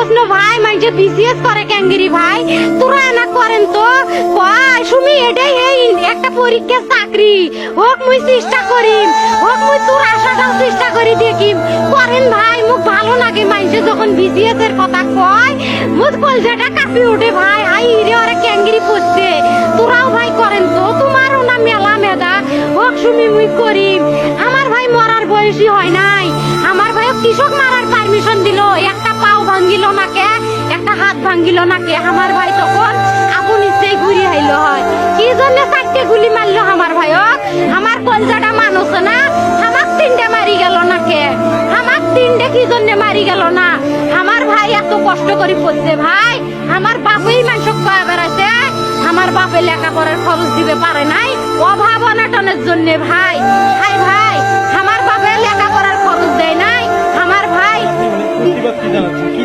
কৃষ্ণ ভাই মানে বিসিএস করে ক্যাঙ্গিরি, ভাই, তোরা না করেন তো? কয় সুমি, এটাই এই একটা পরীক্ষার চাকরি। হোক, মুই চেষ্টা করিম। হোক, মুই তোর আশাটাও চেষ্টা করি দেখিম। করেন, ভাই, মুখ ভালো লাগে মানুষে যখন বিসিএস এর কথা কয়, মুখ কলজাটা কাঁপি ওঠে ভাই, হাই রে ওরা ক্যাঙ্গিরি পড়ছে তোরাও, ভাই, করেন তো, তোমারও না মেলা মেধা হোক, সুমি, মুই করিম। আমার ভাই মরার বয়সী হয় নাই। আমার ভাই কৃষক মারার পারমিশন দিল, একটা পাও ভাঙ্গিল নাকে একটা হাত ভাঙ্গিল নাকে আমার ভাই তখন আপন ইচ্ছেই ঘুরি আইলো হয়। কি জন্য চারটে গুলি মারলো আমার ভাইক আমার কলজাটা মানুষ না? আমার তিনটে মারি গেল নাকে আমার তিনটে কি জন্য মারি গেল না? আমার ভাই এত কষ্ট করে পড়ছে ভাই। আমার বাপই মানুষ কয়া বেড়াইছে। আমার বাপে লেখাপড়ার খরচ দিবে পারে নাই। অভাব অনাটনের জন্য ভাই। ভাই ভাই প্রতিবাদ জানাচ্ছেন কি